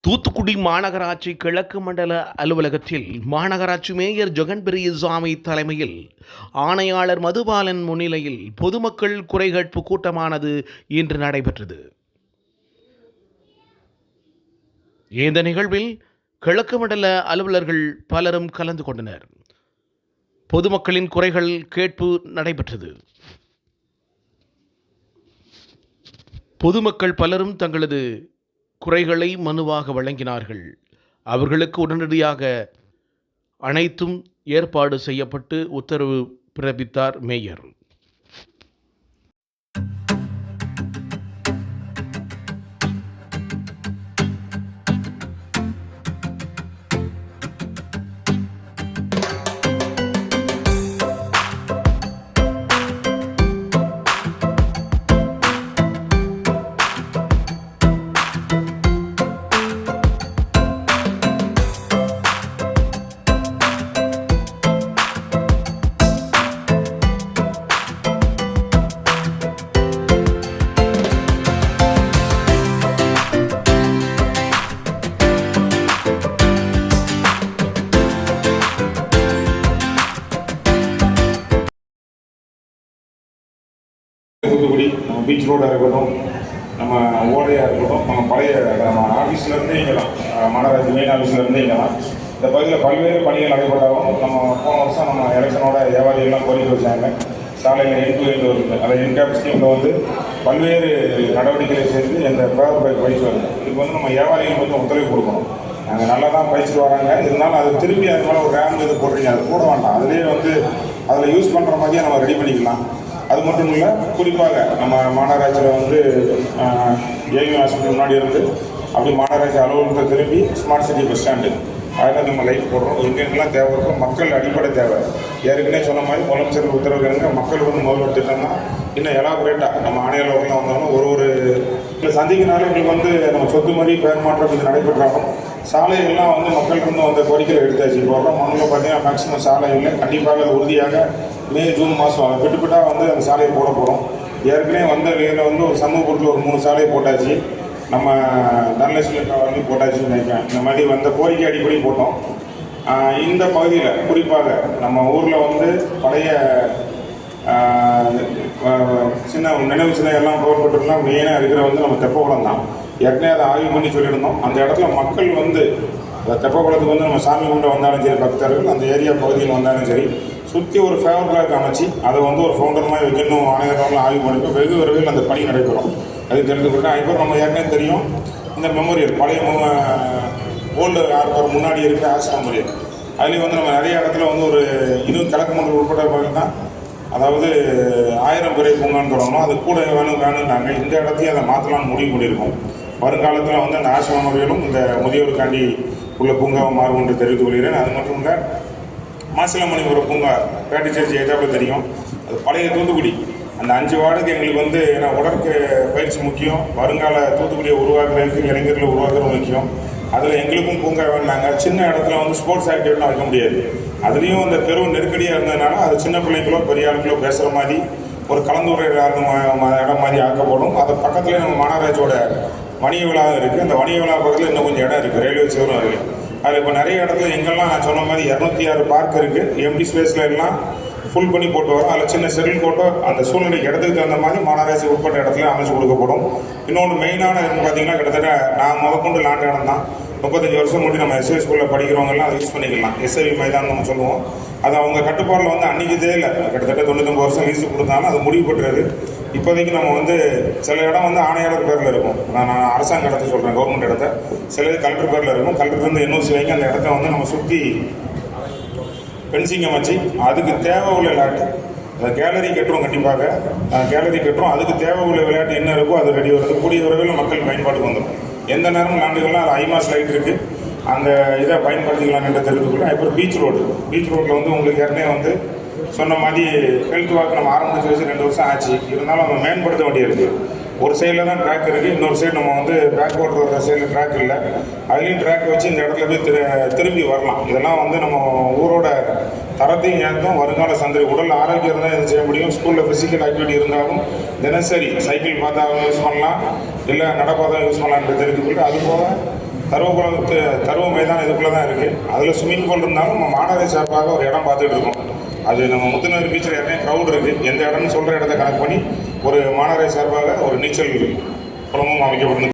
தூத்துக்குடி மாநகராட்சி கிழக்கு மண்டல அலுவலகத்தில் மாநகராட்சி மேயர் ஜெகன் பெரியசாமி தலைமையில் ஆணையாளர் மதுபாலன் முன்னிலையில் பொதுமக்கள் குறைகேட்பு கூட்டமானது இன்று நடைபெற்றது. இந்த நிகழ்வில் கிழக்கு மண்டல அலுவலர்கள் பலரும் கலந்து கொண்டனர். பொதுமக்களின் குறைகள் கேட்பு நடைபெற்றது. பொதுமக்கள் பலரும் தங்களது குறைகளை மனுவாக வழங்கினார்கள். அவர்களுக்கு உடனடியாக அனைத்தும் ஏற்பாடு செய்யப்பட்டு உத்தரவு பிறப்பித்தார் மேயர். நம்ம பீச் ரோடாக இருக்கட்டும் நம்ம ஓடையாக இருக்கட்டும் நம்ம பழைய நம்ம ஆஃபீஸ்லேருந்து இங்கெல்லாம் மாநகராட்சி மெயின் ஆஃபீஸ்லேருந்து இங்கெல்லாம் இந்த பகுதியில் பல்வேறு பணிகள் நடைபெற்றாலும் நம்ம போன வருஷம் நம்ம எலெக்ஷனோட வியாபாரிகள்லாம் கோரிக்கை வச்சாங்க. சாலையில் என் டு வருது அந்த இன்கேப் ஸ்கீமில் வந்து பல்வேறு நடவடிக்கைகளை சேர்ந்து இந்த பேர் பைக் பயிற்சி வருது இதுக்கு வந்து நம்ம வியாபாரிகள் கொஞ்சம் ஒத்துழைப்பு கொடுக்கணும். நாங்கள் நல்லா தான் பயிற்சிட்டு வராங்க. இருந்தாலும் அது திரும்பி அது மேலே ஒரு ரேம் இது போடுறீங்க அது போட வேண்டாம். அதுலேயே வந்து அதில் யூஸ் பண்ணுற மாதிரியே நம்ம ரெடி பண்ணிக்கலாம். அது மட்டும் இல்லை குறிப்பாக நம்ம மாநகராட்சியில் வந்து ஏவி ஹாஸ்பிட்டல் முன்னாடி இருந்து அப்படி மாநகராட்சி அலுவலகத்தை திரும்பி ஸ்மார்ட் சிட்டி பஸ் ஸ்டாண்டு அதில் நம்ம லைட் போடுறோம். எங்கெங்கெல்லாம் தேவை இருக்கோ மக்கள் அடிப்படை தேவை. ஏற்கனவே சொன்ன மாதிரி முதலமைச்சர் உத்தரவு இருங்க மக்கள் வந்து முதல்வர் திட்டம் தான் இன்னும் எலாபரேட்டாக நம்ம ஆணையாளர்கள் வந்தாலும் ஒரு ஒரு இல்லை சந்திக்கினாலும் எங்களுக்கு வந்து நம்ம சொத்து மாதிரி பேர் மாற்றம் இது நடைபெற்றாலும் சாலைகள்லாம் வந்து மக்களுக்கு வந்து வந்த கோரிக்கையில் எடுத்தாச்சு. இப்போ வர மண்ணில் பார்த்தீங்கன்னா மேக்ஸிமம் சாலை இல்லை. கண்டிப்பாக அது உறுதியாக மே ஜூன் மாதம் விட்டு வந்து அந்த சாலையை போட போகிறோம் ஏற்கனவே வந்த வேலை வந்து ஒரு சமூகத்தில் ஒரு மூணு சாலையை போட்டாச்சு. நம்ம தனலட்சுமி வந்து போட்டாச்சுன்னு நினைக்கிறேன். இந்த மாதிரி வந்த கோரிக்கை அடிப்படை போட்டோம். இந்த பகுதியில் குறிப்பாக நம்ம ஊரில் வந்து பழைய சின்ன நினைவு சின்ன எல்லாம் போர்பட்டுலாம் மெயினாக இருக்கிற வந்து நம்ம தெப்பகுளம் தான். ஏற்கனவே அதை ஆய்வு பண்ணி சொல்லியிருந்தோம். அந்த இடத்துல மக்கள் வந்து அந்த தெப்பகுளத்துக்கு வந்து நம்ம சாமி கும்பிட வந்தாலும் சரி பக்தர்கள் அந்த ஏரியா பகுதியில் வந்தாலும் சரி சுற்றி ஒரு ஃபேவர் பிளாக் அமைச்சு அதை வந்து ஒரு ஃபவுண்டர் மாதிரி வைக்கணும் ஆணையர்கள் ஆய்வு பண்ணிட்டு வெகு விரைவில் அந்த பணி நடைபெறும் அது தெரிந்துக்கிட்டு அதுக்கப்புறம் நம்ம ஏற்கனவே தெரியும். இந்த மெமோரியல் பழைய ஓல்டு ஆர்பர் முன்னாடி இருக்கிற ஆஸ் மெமோரியல் அதுலேயும் வந்து நம்ம நிறைய இடத்துல வந்து ஒரு இன்னும் கிழக்கு மண்டலம் உட்பட்ட பகுதி தான் அதாவது ஆயிரம் பேரை பூங்கான்னு தொடங்கணும் அது கூட வேணும் வேணும்னாங்க. இந்த இடத்தையும் அதை மாற்றலாம்னு முடிவு பண்ணியிருக்கோம். வருங்காலத்தில் வந்து அந்த ஆசிரம முறையிலும் இந்த முதியோருக்காண்டி உள்ள பூங்காவை மாறும் என்று தெரிவித்துக் கொள்கிறேன். அது மட்டும் இல்லை மாசிலாமணி ஒரு பூங்கா பேட்டிச்சேர்ச்சி சர்ச்சி எதாப்பில் தெரியும். அது பழைய தூத்துக்குடி. அந்த அஞ்சு வார்டுக்கு எங்களுக்கு வந்து ஏன்னா உடற்கு பயிற்சி முக்கியம். வருங்கால தூத்துக்குடியை உருவாக்குறதுக்கு இளைஞர்களை உருவாக்குறது முக்கியம். அதில் எங்களுக்கும் பூங்கா வேணாங்க சின்ன இடத்துல வந்து ஸ்போர்ட்ஸ் ஆக்டிவிட்டிலாம் வைக்க முடியாது. அதுலேயும் அந்த பெரும் நெருக்கடியாக இருந்ததுனால அது சின்ன பிள்ளைங்களோ பெரிய ஆளுங்களோ பேசுகிற மாதிரி ஒரு கலந்துரையாடல் இடம் மாதிரி ஆக்கப்படும். அது பக்கத்துலேயே நம்ம மாநகராட்சியோட வணிக விழாவும் இருக்குது அந்த வணிக விழா பக்கத்தில் இன்னும் கொஞ்சம் இடம் இருக்குது ரயில்வே சேவரும் இருக்குது அதில் இப்போ நிறைய இடத்துல எங்கெல்லாம் நான் சொன்ன மாதிரி இரநூத்தி ஆறு பார்க் இருக்குது எம்டி ஸ்பேஸில் எல்லாம் ஃபுல் பண்ணி போட்டு வரோம். அதில் சின்ன செட்டில் கோட்டோ அந்த சூழ்நிலைக்கு இடத்துக்கு தகுந்த மாதிரி மாநகராட்சி உட்பட்ட இடத்துல அமைச்சு கொடுக்கப்படும். இன்னொன்று மெயினான இதுன்னு பார்த்தீங்கன்னா கிட்டத்தட்ட நான் முதற்கொண்டு லேண்ட் இடம் தான். முப்பத்தஞ்சு வருஷம் முன்னாடி நம்ம எஸ்ஐ ஸ்கூலில் படிக்கிறவங்கலாம் அதை யூஸ் பண்ணிக்கலாம். எஸ்ஐவி மைதானம் நம்ம சொல்லுவோம். அது அவங்க கட்டுப்பாடில் வந்து அன்றைக்கிதே இல்லை. கிட்டத்தட்ட தொண்ணூத்தொம்பது வருஷம் லீஸு கொடுத்தாலும் அது முடிவு பெற்றது. இப்போதைக்கு நம்ம வந்து சில இடம் வந்து ஆணையாளர் பேரில் இருக்கும். நான் நான் அரசாங்க இடத்த சொல்கிறேன் கவர்மெண்ட் இடத்த. சில இது கலெக்டர் பேரில் இருக்கும். கலெக்டர் வந்து என்ஓசி வாங்கி அந்த இடத்த வந்து நம்ம சுற்றி பென்சிங்கை வச்சு அதுக்கு தேவை உள்ள விளையாட்டு. அந்த கேலரி கட்டுறோம் கண்டிப்பாக. கேலரி கட்டுறோம். அதுக்கு தேவை உள்ள விளையாட்டு என்ன இருக்கோ அது ரெடி வருது கூடிய விரைவில் மக்கள் பயன்பாட்டுக்கு வந்துடும். எந்த நேரமும் லாண்டுகள்லாம் அது ஐமாஸ் லைட் இருக்குது அந்த இதை பயன்படுத்திக்கலாம் என்ற தெரிவித்துக்கொள்ள இப்போ பீச் ரோடு. பீச் ரோட்டில் வந்து உங்களுக்கு ஏற்கனவே வந்து சொன்ன மாதிரி ஹெல்த் வாக் நம்ம ஆரம்பித்து வச்சு ரெண்டு வருஷம் ஆச்சு. இருந்தாலும் நம்ம மேம்படுத்த வேண்டியிருக்கு ஒரு சைடில் தான் ட்ராக் இருக்குது இன்னொரு சைடு நம்ம வந்து பேக் ஓட்டர் வர சைடில் ட்ராக் இல்லை. அதுலேயும் ட்ராக் வச்சு இந்த இடத்துல போய் திரு திரும்பி வரலாம். இதெல்லாம் வந்து நம்ம ஊரோட தரத்தையும் ஏற்றும் வருங்கால சந்தை உடல் ஆரோக்கியம் தான் இது செய்ய முடியும். ஸ்கூலில் ஃபிசிக்கல் ஆக்டிவிட்டி இருந்தாலும் தினசரி சைக்கிள் பார்த்தா யூஸ் பண்ணலாம். இல்லை நடப்பாதான் யூஸ் பண்ணலாம்னு தெரிஞ்சுக்கிட்டு அது போக தருவகுளத்து தருவ மைதானம் இதுக்குள்ளே தான் இருக்குது அதில் ஸ்விம்மிங் பூல் இருந்தாலும் நம்ம மாநகர சார்பாக ஒரு இடம் பார்த்துட்டு இருக்கோம் அது நம்ம முத்துநகர் பீச்சில் ஏற்கனவே க்ரௌட் இருக்குது எந்த இடம்னு சொல்கிற இடத்த கணக்கு பண்ணி ஒரு மாநகரை சார்பாக ஒரு நீச்சல் குளமும் அமைக்கப்படும்